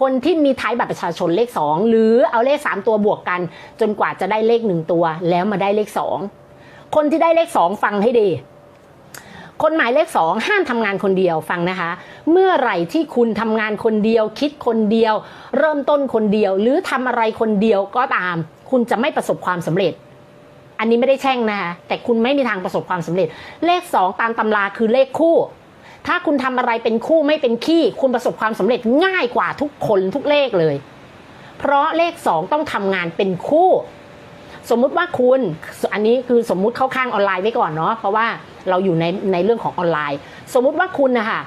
คนที่มีท้ายบัตรประชาชนเลข 2 หรือเอาเลข 3 ตัวบวกกัน จนกว่าจะได้เลข 1 ตัว แล้วมาได้เลข 2 คนที่ได้เลข 2 ฟังให้ดี คนหมายเลข 2 ห้ามทำงานคนเดียวฟังนะคะ เมื่อไหร่ที่คุณทำงานคนเดียว คิดคนเดียว เริ่มต้นคนเดียว หรือทำอะไรคนเดียวก็ตาม คุณจะไม่ประสบความสำเร็จอันนี้ไม่ได้แช่งนะคะแต่คุณไม่มีทางประสบความสำเร็จ เลข 2 ตามตำราคือเลขคู่ ถ้าคุณทำอะไรเป็นคู่ไม่เป็นขี้ คุณประสบความสำเร็จง่ายกว่าทุกคนทุกเลขเลย เพราะเลข 2 ต้องทำงานเป็นคู่ สมมุติว่าคุณอันนี้คือสมมุติเข้าข้างออนไลน์ไว้ก่อนเนาะเพราะว่าเราอยู่ในในเรื่องของออนไลน์ สมมุติว่าคุณนะคะ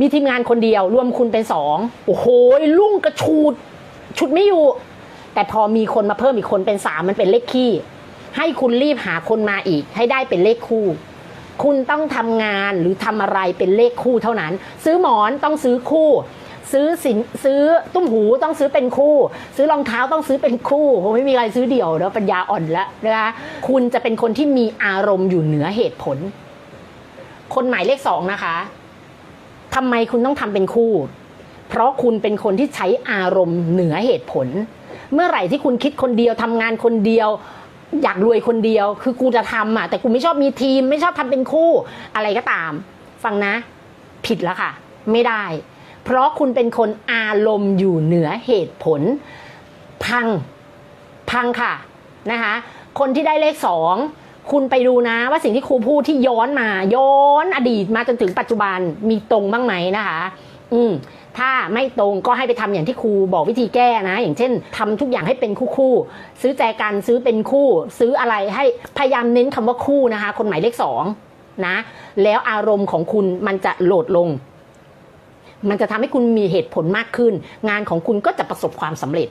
มีทีมงานคนเดียวรวมคุณเป็นสองโอ้โหลุ่งกระชูดชุดไม่อยู่ แต่พอมีคนมาเพิ่มอีกคนเป็นสามมันเป็นเลขขี้ ให้คุณรีบหาคนมาอีก ให้ได้เป็นเลขคู่ คุณต้องทำงานหรือทำอะไรเป็นเลขคู่เท่านั้น ซื้อหมอนต้องซื้อคู่ ซื้อสินซื้อตุ้มหูต้องซื้อเป็นคู่ ซื้อรองเท้าต้องซื้อเป็นคู่คงไม่มีใครซื้อเดี่ยวแล้วปัญญาอ่อนแล้วนะคะคุณจะเป็นคนที่มีอารมณ์อยู่เหนือเหตุผล คนหมายเลขสองนะคะทำไมคุณต้องทำเป็นคู่ เพราะคุณเป็นคนที่ใช้อารมณ์เหนือเหตุผล เมื่อไหร่ที่คุณคิดคนเดียวทำงานคนเดียว อยากรวยคนเดียว คือกูจะทำอะ แต่กูไม่ชอบมีทีม ไม่ชอบทำเป็นคู่อะไรก็ตาม ฟังนะ ผิดแล้วค่ะ ไม่ได้ เพราะคุณเป็นคนอารมณ์อยู่เหนือเหตุผล พัง พังค่ะนะคะ คนที่ได้เลขสองคุณไปดูนะว่าสิ่งที่ครูพูดที่ย้อนมา ย้อนอดีตมาจนถึงปัจจุบันมีตรงบ้างไหมนะคะ อืมถ้าไม่ตรงก็ให้ไปทำอย่างที่ครูบอกวิธีแก้นะ อย่างเช่นทำทุกอย่างให้เป็นคู่คู่ซื้อแจกันซื้อเป็นคู่ ซื้ออะไรให้พยายามเน้นคำว่าคู่นะคะ คนหมายเลขสองนะแล้วอารมณ์ของคุณมันจะโหลดลง มันจะทำให้คุณมีเหตุผลมากขึ้น งานของคุณก็จะประสบความสำเร็จ